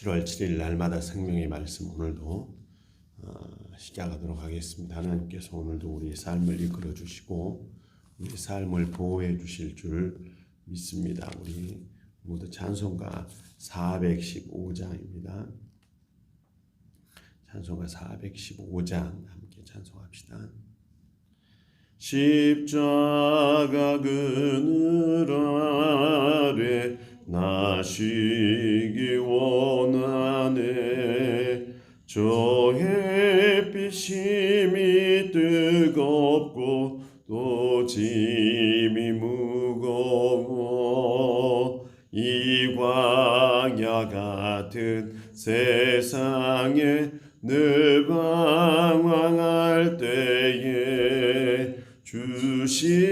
7월 7일 날마다 생명의 말씀 오늘도 어, 시작하도록 하겠습니다. 하나님께서 오늘도 우리 삶을 이끌어 주시고 우리 삶을 보호해 주실 줄 믿습니다. 우리 모두 찬송가 415장입니다. 찬송가 415장 함께 찬송합시다. 십자가 그늘 아래 나시기 원하네. 저 햇빛 힘이 뜨겁고 또 짐이 무거워. 이 광야 같은 세상에 늘 방황할 때에 주십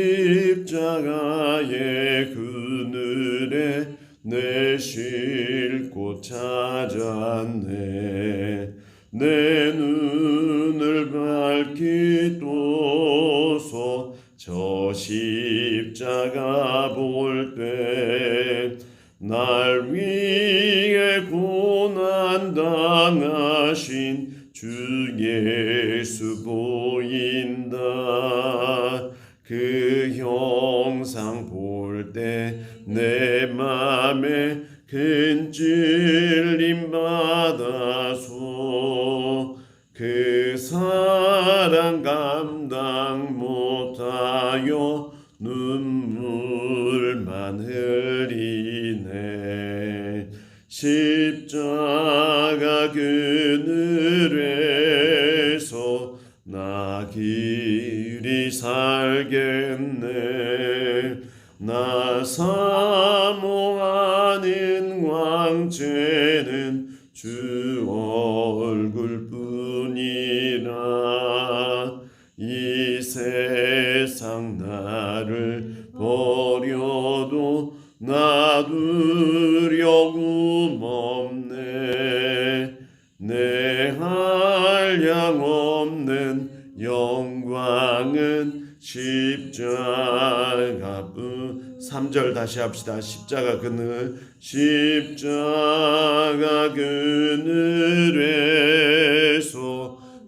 보인다. 그 형상 볼 때 내 맘에 큰찔 길이 살겠네. 나 사모하는 왕죄는 주 십자가뿐 3절 다시 합시다. 십자가 그늘 십자가 그늘에서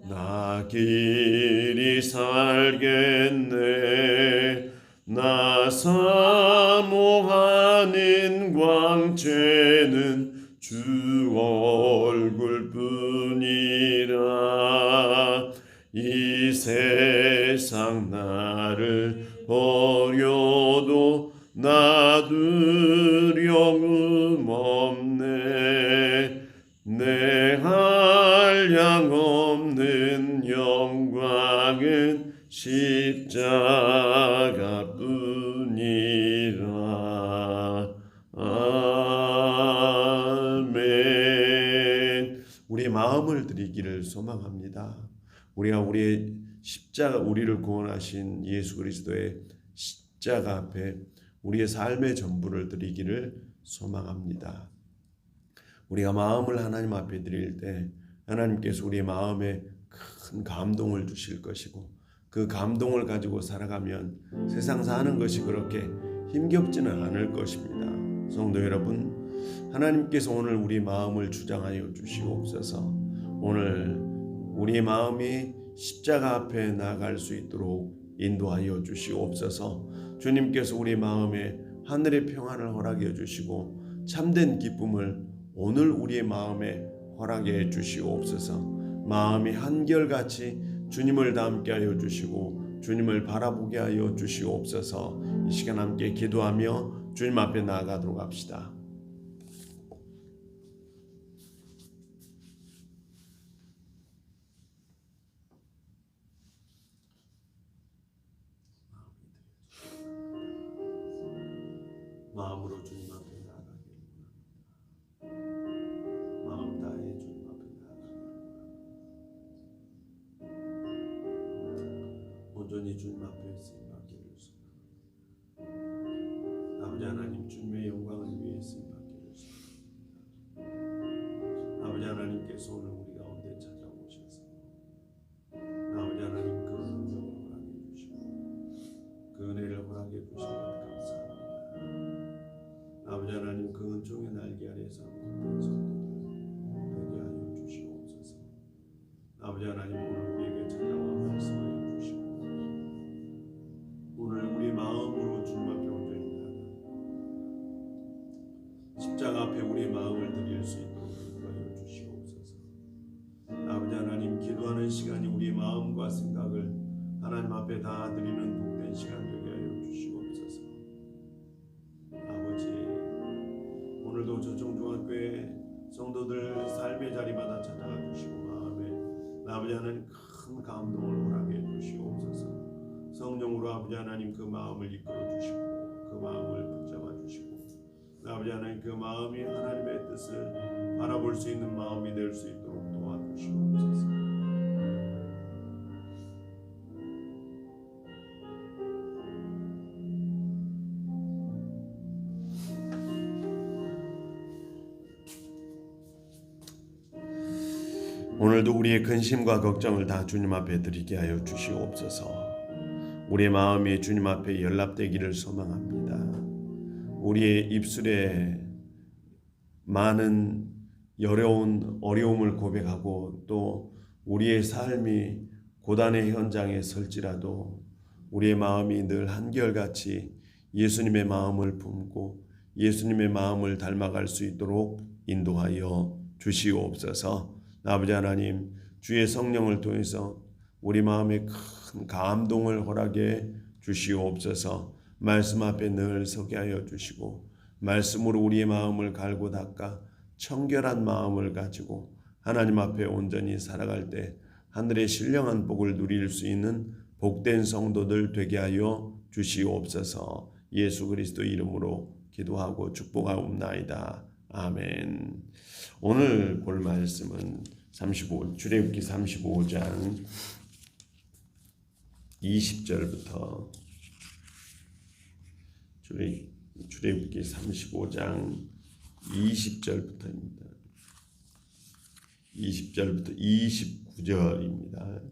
나 길이 살겠네. 나 사모하는 광채는 주 나를 버려도 놔두려고 없네. 내 한량 없는 영광은 십자가뿐이라. 아멘. 우리 마음을 드리기를 소망합니다. 우리가 우리의 십자가 우리를 구원하신 예수 그리스도의 십자가 앞에 우리의 삶의 전부를 드리기를 소망합니다. 우리가 마음을 하나님 앞에 드릴 때 하나님께서 우리 마음에 큰 감동을 주실 것이고 그 감동을 가지고 살아가면 세상 사는 것이 그렇게 힘겹지는 않을 것입니다. 성도 여러분, 하나님께서 오늘 우리 마음을 주장하여 주시옵소서. 오늘 우리 마음이 십자가 앞에 나갈 수 있도록 인도하여 주시옵소서. 주님께서 우리 마음에 하늘의 평안을 허락해 주시고 참된 기쁨을 오늘 우리의 마음에 허락해 주시옵소서. 마음이 한결같이 주님을 닮게 하여 주시고 주님을 바라보게 하여 주시옵소서. 이 시간 함께 기도하며 주님 앞에 나아가도록 합시다. 마음으로 주님 앞에 나아가기 원합니다. 마음 다해 주님 앞에 나아가기 온전히 주님 앞에 소망합니다. 아버지 하나님 그 은총의 날개 아래에서 모든 성도들 되게 하여 주시옵소서. 아버지 하나님 오늘 저종중학교에 성도들 삶의 자리마다 찾아가 주시고 마음에 아버지 하나님 큰 감동을 허락해 주시옵소서. 성령으로 아버지 하나님 그 마음을 이끌어 주시고 그 마음을 붙잡아 주시고 아버지 하나님 그 마음이 하나님의 뜻을 바라볼 수 있는 마음이 될 수 있도록 도와주시옵소서 오늘도 우리의 근심과 걱정을 다 주님 앞에 드리게 하여 주시옵소서. 우리의 마음이 주님 앞에 연락되기를 소망합니다. 우리의 입술에 많은 어려운 어려움을 고백하고 또 우리의 삶이 고단의 현장에 설지라도 우리의 마음이 늘 한결같이 예수님의 마음을 품고 예수님의 마음을 닮아갈 수 있도록 인도하여 주시옵소서. 아버지 하나님 주의 성령을 통해서 우리 마음에 큰 감동을 허락해 주시옵소서. 말씀 앞에 늘 서게 하여 주시고 말씀으로 우리의 마음을 갈고 닦아 청결한 마음을 가지고 하나님 앞에 온전히 살아갈 때 하늘의 신령한 복을 누릴 수 있는 복된 성도들 되게 하여 주시옵소서. 예수 그리스도 이름으로 기도하고 축복하옵나이다. 아멘. 오늘 볼 말씀은 35 출애굽기 35장 20절부터 출애 출애굽기 35장 20절부터입니다. 20절부터 29절입니다.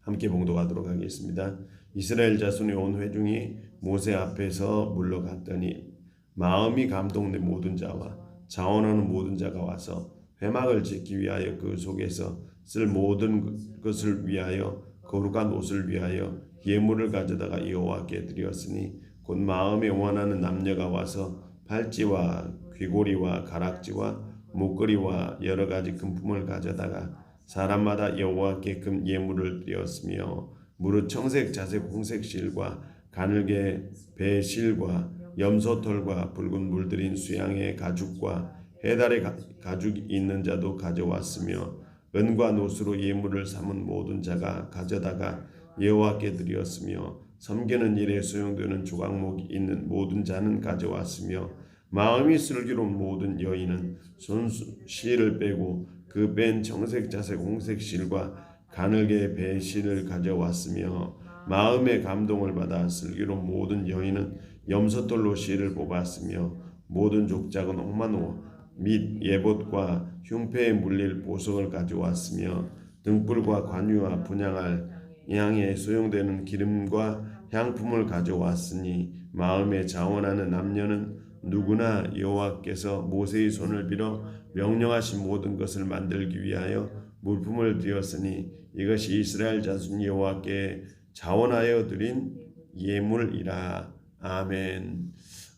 함께 봉독하도록 하겠습니다. 이스라엘 자손의 온 회중이 모세 앞에서 물러갔더니 마음이 감동된 모든 자와 자원하는 모든 자가 와서 회막을 짓기 위하여 그 속에서 쓸 모든 것을 위하여 거룩한 옷을 위하여 예물을 가져다가 여호와께 드렸으니 곧 마음에 원하는 남녀가 와서 팔찌와 귀고리와 가락지와 목걸이와 여러 가지 금품을 가져다가 사람마다 여호와께 금 예물을 드렸으며 무릇 청색 자색 홍색 실과 가늘게 배 실과 염소털과 붉은 물들인 수양의 가죽과 해달의 가 죽이 있는 자도 가져왔으며 은과 노수로 예물을 삼은 모든 자가 가져다가 여호와께 드렸으며 섬기는 일에 소용되는 조각목이 있는 모든 자는 가져왔으며 마음이 슬기로운 모든 여인은 손수 실을 빼고 그 뺀 정색 자색 홍색 실과 가늘게 배 실을 가져왔으며 마음의 감동을 받아 슬기로운 모든 여인은 염소돌로 실을 뽑았으며 모든 족작은 옥만호 및 예봇과 흉패에 물릴 보석을 가져왔으며 등불과 관유와 분양할 양에 소용되는 기름과 향품을 가져왔으니 마음에 자원하는 남녀는 누구나 여호와께서 모세의 손을 빌어 명령하신 모든 것을 만들기 위하여 물품을 드렸으니 이것이 이스라엘 자손 여호와께 자원하여 드린 예물이라 아멘.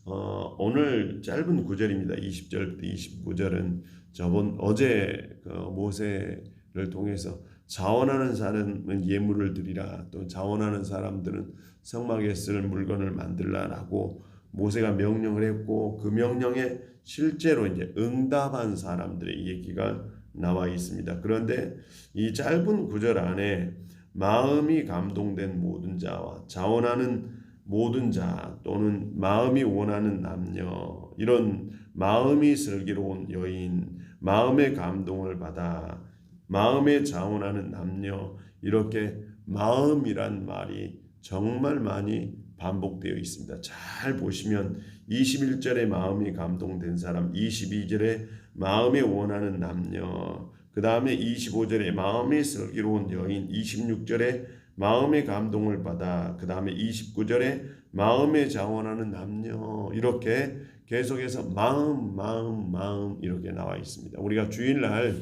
어, 오늘 짧은 구절입니다. 20절부터 29절은 저번 어제 그 모세를 통해서 자원하는 사람은 예물을 드리라 또 자원하는 사람들은 성막에 쓸 물건을 만들라라고 모세가 명령을 했고 그 명령에 실제로 이제 응답한 사람들의 얘기가 나와 있습니다. 그런데 이 짧은 구절 안에 마음이 감동된 모든 자와 자원하는 모든 자 또는 마음이 원하는 남녀 이런 마음이 슬기로운 여인 마음의 감동을 받아 마음에 자원하는 남녀 이렇게 마음이란 말이 정말 많이 반복되어 있습니다. 잘 보시면 21절에 마음이 감동된 사람, 22절에 마음에 원하는 남녀, 그 다음에 25절에 마음이 슬기로운 여인, 26절에 마음의 감동을 받아, 그 다음에 29절에 마음에 자원하는 남녀, 이렇게 계속해서 마음, 마음, 마음 이렇게 나와 있습니다. 우리가 주일날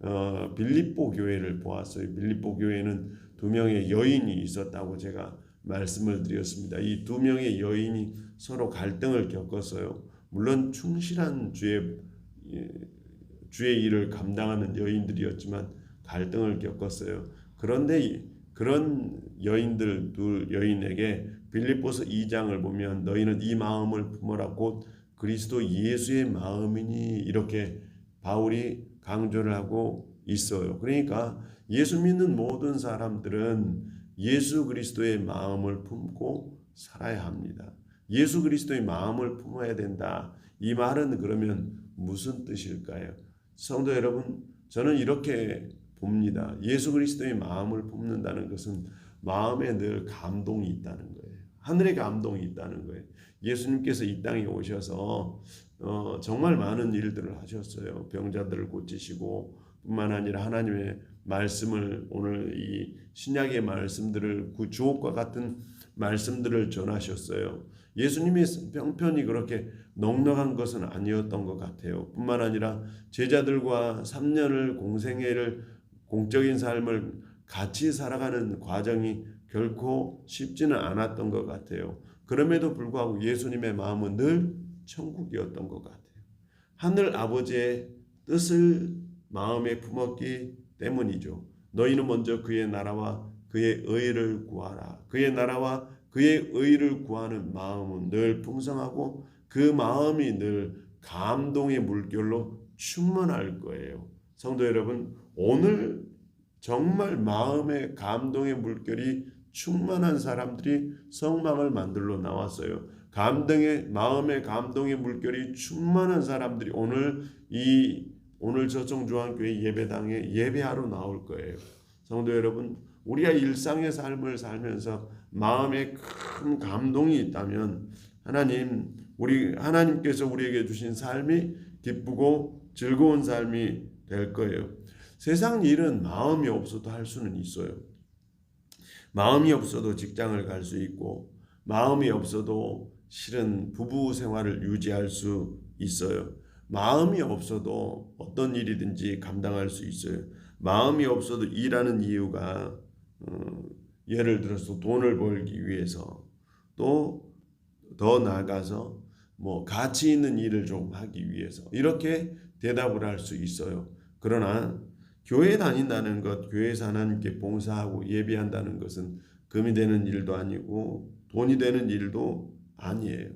어, 빌립보 교회를 보았어요. 빌립보 교회는 두 명의 여인이 있었다고 제가 말씀을 드렸습니다. 이 두 명의 여인이 서로 갈등을 겪었어요. 물론 충실한 주의 예, 주의 일을 감당하는 여인들이었지만 갈등을 겪었어요. 그런데 이- 그런 여인들 둘 여인에게 빌립보서 2장을 보면 너희는 이 마음을 품어라 곧 그리스도 예수의 마음이니 이렇게 바울이 강조를 하고 있어요. 그러니까 예수 믿는 모든 사람들은 예수 그리스도의 마음을 품고 살아야 합니다. 예수 그리스도의 마음을 품어야 된다. 이 말은 그러면 무슨 뜻일까요? 성도 여러분, 저는 이렇게 봅니다. 예수 그리스도의 마음을 품는다는 것은 마음에 늘 감동이 있다는 거예요. 하늘의 감동이 있다는 거예요. 예수님께서 이 땅에 오셔서 어, 정말 많은 일들을 하셨어요. 병자들을 고치시고 뿐만 아니라 하나님의 말씀을 오늘 이 신약의 말씀들을 그 주옥과 같은 말씀들을 전하셨어요. 예수님의 병편이 그렇게 넉넉한 것은 아니었던 것 같아요. 뿐만 아니라 제자들과 3년을 공생애를 공적인 삶을 같이 살아가는 과정이 결코 쉽지는 않았던 것 같아요. 그럼에도 불구하고 예수님의 마음은 늘 천국이었던 것 같아요. 하늘 아버지의 뜻을 마음에 품었기 때문이죠. 너희는 먼저 그의 나라와 그의 의를 구하라. 그의 나라와 그의 의를 구하는 마음은 늘 풍성하고 그 마음이 늘 감동의 물결로 충만할 거예요. 성도 여러분, 오늘 정말 마음의 감동의 물결이 충만한 사람들이 성막을 만들러 나왔어요. 감동의 마음의 감동의 물결이 충만한 사람들이 오늘 이 오늘 저청중앙교회 예배당에 예배하러 나올 거예요. 성도 여러분, 우리가 일상의 삶을 살면서 마음에 큰 감동이 있다면 하나님 우리 하나님께서 우리에게 주신 삶이 기쁘고 즐거운 삶이 될 거예요. 세상 일은 마음이 없어도 할 수는 있어요. 마음이 없어도 직장을 갈 수 있고 마음이 없어도 실은 부부 생활을 유지할 수 있어요. 마음이 없어도 어떤 일이든지 감당할 수 있어요. 마음이 없어도 일하는 이유가 어, 예를 들어서 돈을 벌기 위해서 또 더 나아가서 뭐 가치 있는 일을 좀 하기 위해서 이렇게 대답을 할 수 있어요. 그러나 교회 다닌다는 것, 교회에서 하나님께 봉사하고 예배한다는 것은 금이 되는 일도 아니고 돈이 되는 일도 아니에요.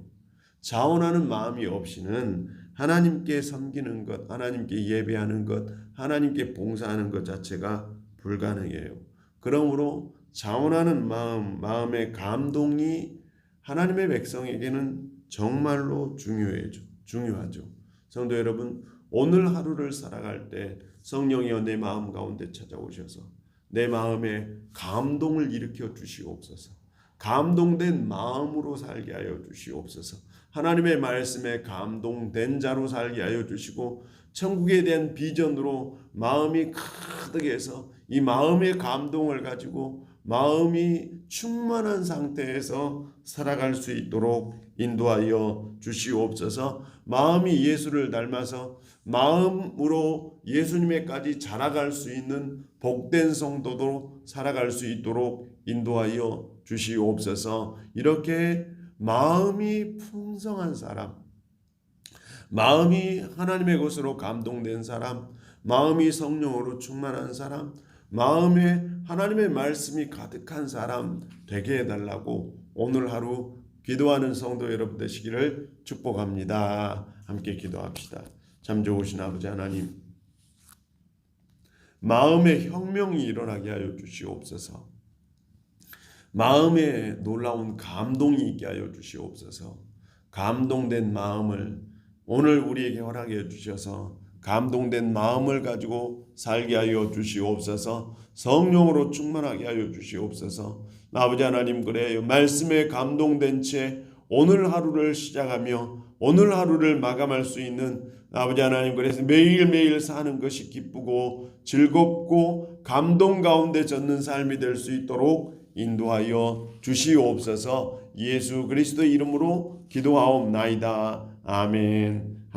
자원하는 마음이 없이는 하나님께 섬기는 것, 하나님께 예배하는 것, 하나님께 봉사하는 것 자체가 불가능해요. 그러므로 자원하는 마음, 마음의 감동이 하나님의 백성에게는 정말로 중요해죠. 중요하죠. 성도 여러분, 오늘 하루를 살아갈 때 성령이여 내 마음 가운데 찾아오셔서 내 마음에 감동을 일으켜 주시옵소서. 감동된 마음으로 살게 하여 주시옵소서. 하나님의 말씀에 감동된 자로 살게 하여 주시고 천국에 대한 비전으로 마음이 가득해서 이 마음의 감동을 가지고 마음이 충만한 상태에서 살아갈 수 있도록 인도하여 주시옵소서. 마음이 예수를 닮아서 마음으로 예수님에까지 자라갈 수 있는 복된 성도도 살아갈 수 있도록 인도하여 주시옵소서. 이렇게 마음이 풍성한 사람, 마음이 하나님의 것으로 감동된 사람, 마음이 성령으로 충만한 사람, 마음에 하나님의 말씀이 가득한 사람 되게 해달라고 오늘 하루 기도하는 성도 여러분 되시기를 축복합니다. 함께 기도합시다. 참 좋으신 아버지 하나님, 마음의 혁명이 일어나게 하여 주시옵소서. 마음에 놀라운 감동이 있게 하여 주시옵소서. 감동된 마음을 오늘 우리에게 허락해 주셔서 감동된 마음을 가지고 살게 하여 주시옵소서. 성령으로 충만하게 하여 주시옵소서. 아버지 하나님 그래요. 말씀에 감동된 채 오늘 하루를 시작하며 오늘 하루를 마감할 수 있는 아버지 하나님 그래서 매일매일 사는 것이 기쁘고 즐겁고 감동 가운데 젖는 삶이 될 수 있도록 인도하여 주시옵소서 예수 그리스도 이름으로 기도하옵나이다. 아멘.